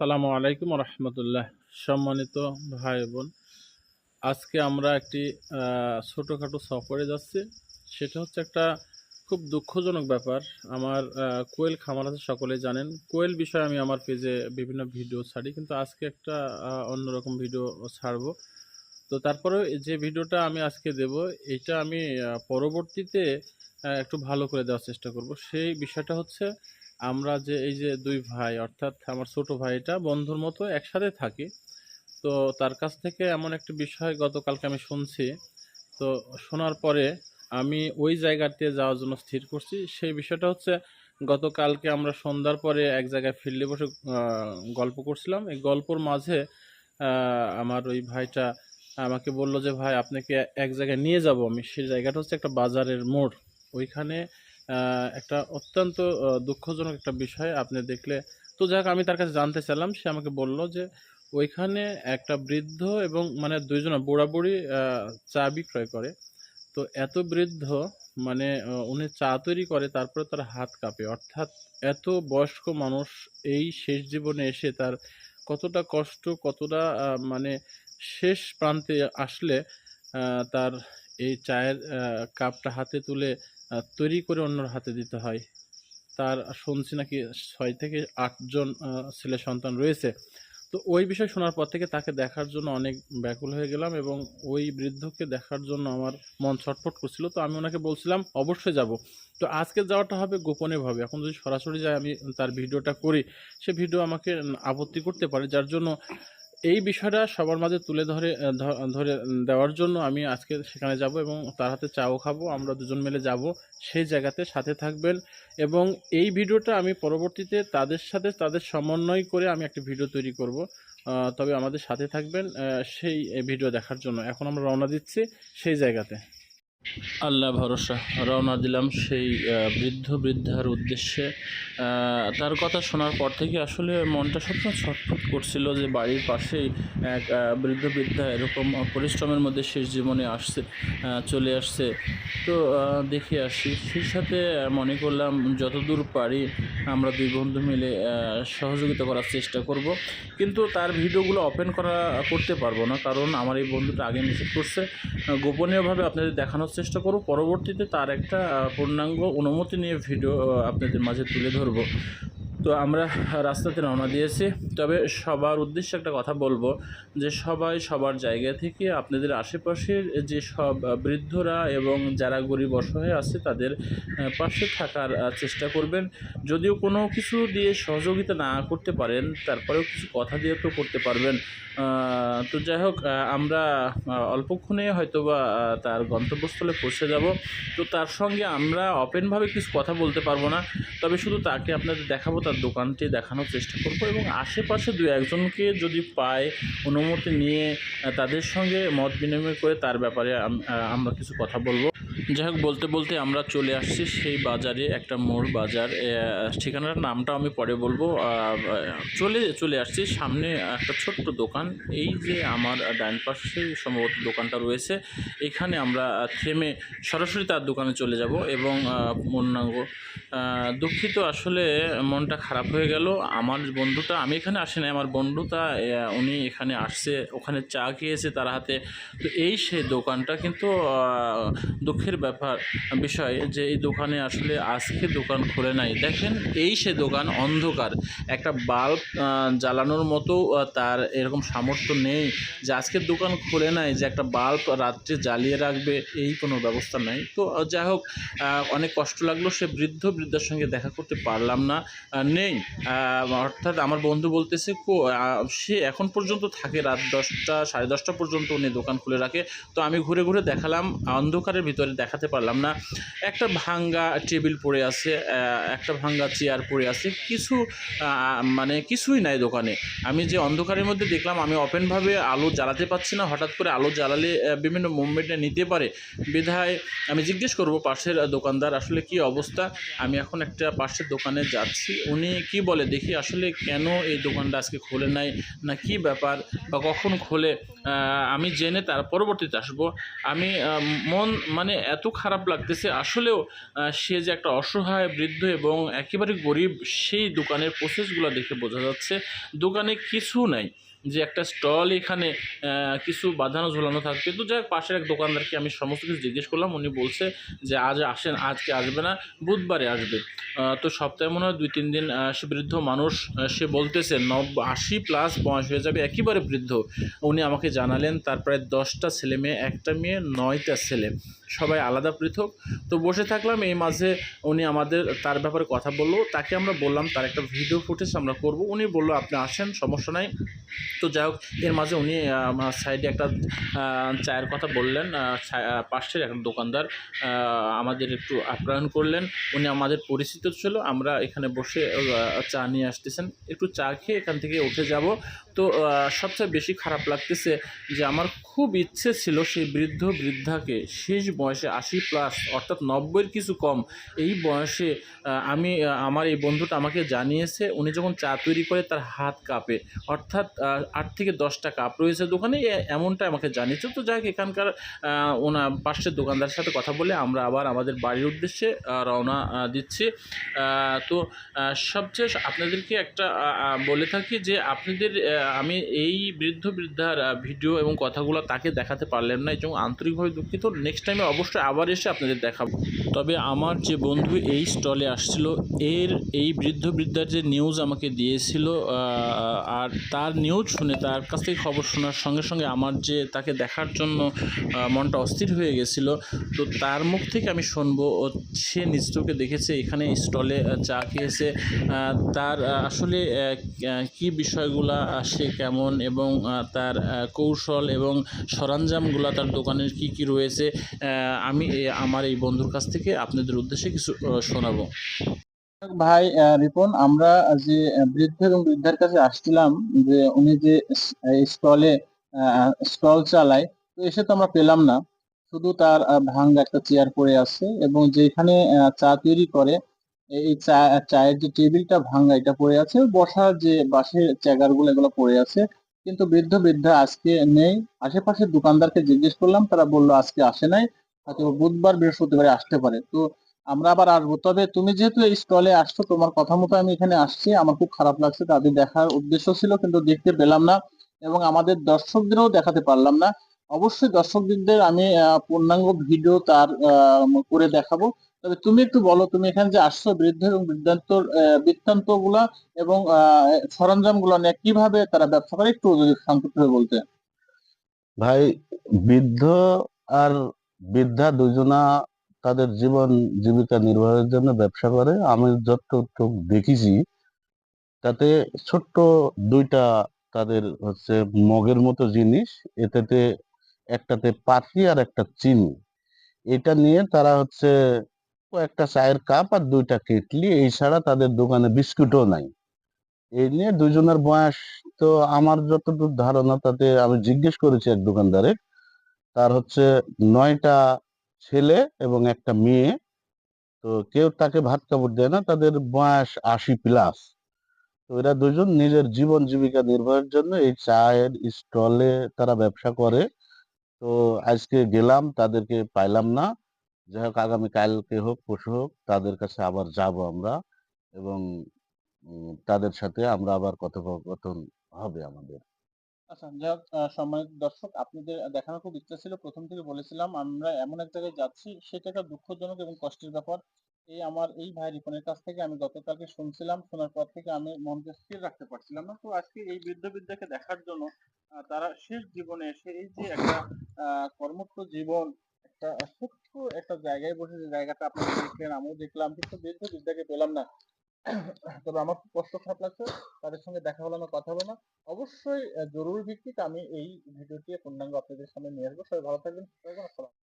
সালামু আলাইকুম রহমতুল্লাহ। সম্মানিত ভাই বোন, আজকে আমরা একটি ছোটোখাটো সফরে যাচ্ছি। সেটা হচ্ছে একটা খুব দুঃখজনক ব্যাপার। আমার কোয়েল খামার আছে, সকলেই জানেন। কোয়েল বিষয়ে আমি আমার পেজে বিভিন্ন ভিডিও ছাড়ি, কিন্তু আজকে একটা অন্যরকম ভিডিও ছাড়বো। তো তারপরে যে ভিডিওটা আমি আজকে দেব, এটা আমি পরবর্তীতে একটু ভালো করে দেওয়ার চেষ্টা করব। সেই বিষয়টা হচ্ছে আমরা যে এই যে দুই ভাই, অর্থাৎ আমার ছোট ভাইটা বন্ধুর মতো একসাথে থাকি, তো তার কাছ থেকে এমন একটা বিষয় গতকালকে আমি শুনছি। তো শোনার পরে আমি ওই জায়গাতে যাওয়ার জন্য স্থির করছি। সেই বিষয়টা হচ্ছে গতকালকে আমরা সন্ধ্যার পরে এক জায়গায় ফিল্ডে বসে গল্প করছিলাম। এই গল্পর মাঝে আমার ওই ভাইটা আমাকে বলল যে, ভাই, আপনাকে এক জায়গায় নিয়ে যাব আমি। সেই জায়গাটা হচ্ছে একটা বাজারের মোড়। ওইখানে একটা অত্যন্ত দুঃখজনক একটা বিষয় আপনি দেখলে। তো যাক আমি তার কাছে জানতে চাইলাম, সে আমাকে বলল যে ওইখানে একটা বৃদ্ধ এবং মানে দুইজনা বুড়া বুড়ি চা বিক্রয় করে। তো এত বৃদ্ধ মানে উনি চা তৈরি করে, তারপরে তার হাত কাঁপে। অর্থাৎ এত বয়স্ক মানুষ এই শেষ জীবনে এসে তার কতটা কষ্ট, কতটা মানে শেষ প্রান্তে আসলে তার এই চায়ের কাপটা হাতে তুলে তৈরি করে অন্যর হাতে দিতে হয়। তার শুনছি নাকি ছয় থেকে আটজন ছেলে সন্তান রয়েছে। তো ওই বিষয় শোনার পর থেকে তাকে দেখার জন্য অনেক ব্যাকুল হয়ে গেলাম এবং ওই বৃদ্ধকে দেখার জন্য আমার মন ছটফট করছিল। তো আমি ওনাকে বলছিলাম, অবশ্যই যাব। তো আজকে যাওয়াটা হবে গোপনীয়ভাবে এখন যদি সরাসরি যাই, আমি তার ভিডিওটা করি। সে ভিডিও আমাকে আপত্তি করতে পারে, যার জন্য এই বিষয়টা সবার মাঝে তুলে ধরে ধরে দেওয়ার জন্য আমি আজকে সেখানে যাব এবং তার হাতে চাও খাব, আমরা দুজন মিলে যাব, সেই জায়গাতে সাথে থাকবেন। এবং এই ভিডিওটা আমি পরবর্তীতে তাদের সাথে তাদের সমন্বয় করে আমি একটা ভিডিও তৈরি করব। তবে আমাদের সাথে থাকবেন সেই ভিডিও দেখার জন্য। এখন আমরা রওনা দিচ্ছি সেই জায়গাতে। আল্লাহ ভরসা। রওনা দিলাম সেই বৃদ্ধ বৃদ্ধার উদ্দেশ্যে। তার কথা শোনার পর থেকে আসলে মনটা সবসময় ছটফট করছিল যে বাড়ির পাশেই এক বৃদ্ধ বৃদ্ধা এরকম পরিশ্রমের মধ্যে শেষ জীবনে আসছে চলে আসছে। তো দেখে আসি, সেই সাথে মনে করলাম যতদূর পারি আমরা দুই বন্ধু মিলে সহযোগিতা করার চেষ্টা করব। কিন্তু তার ভিডিওগুলো ওপেন করা, করতে পারব না। কারণ আমার এই বন্ধুটা আগে নিষেধ করছে। গোপনীয়ভাবে আপনাদের দেখানোর চেষ্টা করব। পরবর্তীতে তার একটা পূর্ণাঙ্গ অনুমতি নিয়ে ভিডিও আপনাদের মাঝে তুলে ধরবো। তো আমরা রাস্তাতে রওনা দিয়েছি। তবে সবার উদ্দেশ্যে একটা কথা বলব যে সবাই সবার জায়গা থেকে আপনাদের আশেপাশের যে সব বৃদ্ধরা এবং যারা গরিব অসহায় আছে তাদের পাশে থাকার চেষ্টা করবেন। যদিও কোনো কিছু দিয়ে সহযোগিতা না করতে পারেন, তারপরেও কিছু কথা দিয়ে তো করতে পারবেন। তো যাই হোক আমরা অল্পক্ষণে হয়তো বা তার গন্তব্যস্থলে পৌঁছে যাব। তো তার সঙ্গে আমরা ওপেনভাবে কিছু কথা বলতে পারব না। তবে শুধু তাকে আপনাদের দেখাবো তার দোকানটি দেখানোর চেষ্টা করব এবং আশেপাশে দু একজনকে যদি পায়, অনুমতি নিয়ে তাদের সঙ্গে মত বিনিময় করে তার ব্যাপারে আমরা কিছু কথা বলব। যাই হোক, বলতে বলতে আমরা চলে আসছি সেই বাজারে, একটা মোড় বাজার। ঠিকানার নামটা আমি পরে বলব। চলে চলে আসছি সামনে একটা ছোট্ট দোকান। এই যে আমার ডান পাশে সম্ভবত দোকানটা রয়েছে, এখানে আমরা থেমে সরাসরি তার দোকানে চলে যাব এবং পূর্ণাঙ্গ দুঃখিত, আসলে মনটা খারাপ হয়ে গেল। আমার বন্ধুটা, আমি এখানে আসি না আমার বন্ধুটা উনি এখানে আসছে, ওখানে চা খেয়েছে তার হাতে। তো এই সেই দোকানটা কিন্তু দুঃখের ব্যাপার, বিষয় যে এই দোকানে আসলে আজকে দোকান খুলে নাই। দেখেন, এই সে দোকান অন্ধকার। একটা বাল্ব জ্বালানোর মতো তার এরকম সামর্থ্য নেই যে আজকের দোকান খুলে নাই, যে একটা বাল্ব রাত্রে জ্বালিয়ে রাখবে, এই কোনো ব্যবস্থা নাই। তো যাই হোক অনেক কষ্ট লাগল, সে বৃদ্ধ বৃদ্ধার সঙ্গে দেখা করতে পারলাম না নেই। অর্থাৎ আমার বন্ধু বলতেছে সে এখন পর্যন্ত থাকে রাত দশটা, সাড়ে দশটা পর্যন্ত উনি দোকান খুলে রাখে। তো আমি ঘুরে ঘুরে দেখালাম, অন্ধকারের ভিতরে দেখাতে পারলাম না। একটা ভাঙ্গা টেবিল পড়ে আছে একটা ভাঙ্গা চেয়ার পড়ে আছে। কিছু মানে কিছুই নাই দোকানে। আমি যে অন্ধকারের মধ্যে দেখলাম, আমি ওপেনভাবে আলো জ্বালাতে পারছি না। হঠাৎ করে আলো জ্বালালে বিভিন্ন মুভমেন্টে নিতে পারে। বিধায় আমি জিজ্ঞেস করব, পাশের দোকানদার, আসলে কি অবস্থা? আমি আমি এখন একটা পাশের দোকানে যাচ্ছি। উনি কি বলে? দেখি আসলে কেন এই দোকানটা আজকে খোলে নাই না কি ব্যাপার বা কখন খোলে? আমি জেনে তার পরবর্তীতে আসব। আমি মন মানে এত খারাপ লাগতেছে। আসলেও সে যে একটা অসহায় বৃদ্ধ এবং একেবারে গরিব, সেই দোকানের প্রসেসগুলো দেখে বোঝা যাচ্ছে। দোকানে কিছু নাই। যে একটা স্টল এখানে কিছু বাঁধানো ঝোলানো থাকবে। তো যাই পাশের এক দোকানদারকে আমি সমস্ত কিছু জিজ্ঞেস করলাম। উনি বলছে যে, আজ আসেন, আজকে আসবে না, বুধবারে আসবে। তো সপ্তাহে মনে হয় দুই তিন দিন সে বৃদ্ধ মানুষ সে বলতেছে নব আশি প্লাস বয়স হয়ে যাবে, একেবারে বৃদ্ধ। উনি আমাকে জানালেন, তার প্রায় দশটা ছেলে মেয়ে, একটা মেয়ে, নয়টা ছেলে। সবাই আলাদা পৃথক। তো বসে থাকলাম, এই মাঝে উনি আমাদের, তার ব্যাপারে কথা বলল। তাকে আমরা বললাম, তার একটা ভিডিও ফুটেজ আমরা করব। উনি বলল, আপনি আসেন, সমস্যা নাই। তো যাই হোক, এর মাঝে উনি আমার সাইডে একটা চায়ের কথা বললেন। পাশের একটা দোকানদার আমাদের একটু আপ্যায়ন করলেন। উনি আমাদের পরিচিত ছিল, আমরা এখানে বসে চা নিয়ে আসতেছেন। একটু চা খেয়ে এখান থেকে উঠে যাব। তো সবচেয়ে বেশি খারাপ লাগতেছে যে আমার খুব ইচ্ছে ছিল সেই বৃদ্ধ বৃদ্ধাকে, শেষ বয়সে আশি প্লাস অর্থাৎ নব্বইয়ের কিছু কম, এই বয়সে আমি আমার এই বন্ধুটা আমাকে জানিয়েছে, উনি যখন চা তৈরি করে তার হাত কাঁপে, অর্থাৎ আট থেকে দশটা কাপ রয়েছে দোকানে এমনটা আমাকে জানিয়েছে। তো যাই হোক, এখানকার ওনা পাশের দোকানদারের সাথে কথা বলে আমরা আবার আমাদের বাড়ির উদ্দেশ্যে রওনা দিচ্ছি। তো সবচেয়ে আপনাদেরকে একটা বলে থাকি যে আপনাদের আমি এই বৃদ্ধ বৃদ্ধার ভিডিও এবং কথাগুলো তাকে দেখাতে পারলাম না এবং আন্তরিকভাবে দুঃখিত। নেক্সট টাইমে অবশ্যই আবার এসে আপনাদের দেখাবো। তবে আমার যে বন্ধু এই স্টলে আসছিল, এর এই বৃদ্ধ বৃদ্ধার যে নিউজ আমাকে দিয়েছিল আর তার নিউজ শুনে, তার কাছ থেকে খবর শোনার সঙ্গে সঙ্গে আমার যে তাকে দেখার জন্য মনটা অস্থির হয়ে গেছিল, তো তার মুখ থেকে আমি শুনব। সে নিজ দেখেছে, এখানে স্টলে চা খেয়েছে। তার আসলে কি বিষয়গুলা সে কেমন এবং তার কৌশল এবং সরঞ্জামগুলা তার দোকানের কি কি রয়েছে আমি আমার এই বন্ধুর কাছ থেকে আপনাদের উদ্দেশ্যে কিছু শোনাবো। ভাই রিপন, আমরা যে বৃদ্ধ এবং বৃদ্ধার কাছে আসছিলাম যে উনি যে স্টলে স্টল চালায়, তো এসে তো আমরা পেলাম না। শুধু তার ভাঙ্গা একটা চেয়ার পড়ে আছে এবং যেখানে চা তৈরি করে, এই চা, চায়ের যে টেবিলটা ভাঙ্গা, এটা পড়ে আছে। বসার যে বাঁশের চেয়ারগুলো এগুলো পড়ে আছে। কিন্তু বৃদ্ধ, বৃদ্ধা আজকে নেই। আশেপাশের দোকানদারকে জিজ্ঞেস করলাম, তারা বলল, আজকে আসে নাই। হয়তো বুধবার, বৃহস্পতিবারে আসতে পারে। তো আমরা আবার আসব। তবে তুমি যেহেতু এই স্টলে আসছো, তোমার কথা মতো আমি এখানে আসছি। আমার খুব খারাপ লাগছে। তাদের দেখার উদ্দেশ্য ছিল, কিন্তু দেখতে পেলাম না এবং আমাদের দর্শকদেরও দেখাতে পারলাম না। অবশ্যই দর্শকদের আমি পূর্ণাঙ্গ ভিডিও তার করে দেখাবো। তবে তুমি একটু বলো, তুমি এখানে যে আসছো, বৃদ্ধ এবং বৃদ্ধান্ত বৃত্তান্তগুলা এবং সরঞ্জামগুলো নিয়ে কীভাবে তারা ব্যবসা করে, একটু যদি সংক্ষিপ্ত বলতে। ভাই, বৃদ্ধ আর বৃদ্ধা দুজনা তাদের জীবন জীবিকা নির্বাহের জন্য ব্যবসা করে। আমি যতটুকু দেখেছি, তাতে ছোট্ট দুইটা তাদের হচ্ছে মগের মতো জিনিস, এটাতে একটাতে পাখি আর একটা চিনি এটা নিয়ে তারা হচ্ছে একটা চায়ের কাপ আর দুইটা কেটলি, এই ছাড়া তাদের দোকানে বিস্কুটও নাই। এই নিয়ে দুজনের বয়স তো আমার যতটুকু ধারণা, তাতে আমি জিজ্ঞেস করেছি এক দোকানদারে তার হচ্ছে নয়টা ছেলে এবং একটা মেয়ে। তো কেউ তাকে ভাত কাপড় দেয় না, তাদের বয়স আশি প্লাস তো এরা দুজন নিজের জীবন জীবিকা নির্বাহের জন্য এই চায়ের স্টলে তারা ব্যবসা করে। তো আজকে গেলাম, তাদেরকে পাইলাম না। যাই হোক, আগামী কালকে হোক পশু হোক, তাদের কাছে আবার যাব আমরা এবং তাদের সাথে আমরা আবার কথোপকথন হবে আমাদের। আচ্ছা আমি গতকালকে শুনছিলাম, শোনার পর থেকে আমি মনকে স্থির রাখতে পারছিলাম না। তো আজকে এই বৃদ্ধ বৃদ্ধাকে দেখার জন্য তারা শেষ জীবনে এসে এই যে একটা কর্মঠ জীবন, একটা ছোট্ট একটা জায়গায় বসে যে জায়গাটা আপনারা দেখলেন, আমিও দেখলাম, কিন্তু বৃদ্ধ বৃদ্ধাকে পেলাম না। তবে আমার কষ্ট খারাপ লাগছে। তাদের সঙ্গে দেখা হলো না কথা হলো না। অবশ্যই জরুরি ভিত্তিতে আমি এই ভিডিওটি পূর্ণাঙ্গ আপনাদের সামনে নিয়ে আসব। সবাই ভালো থাকবেন।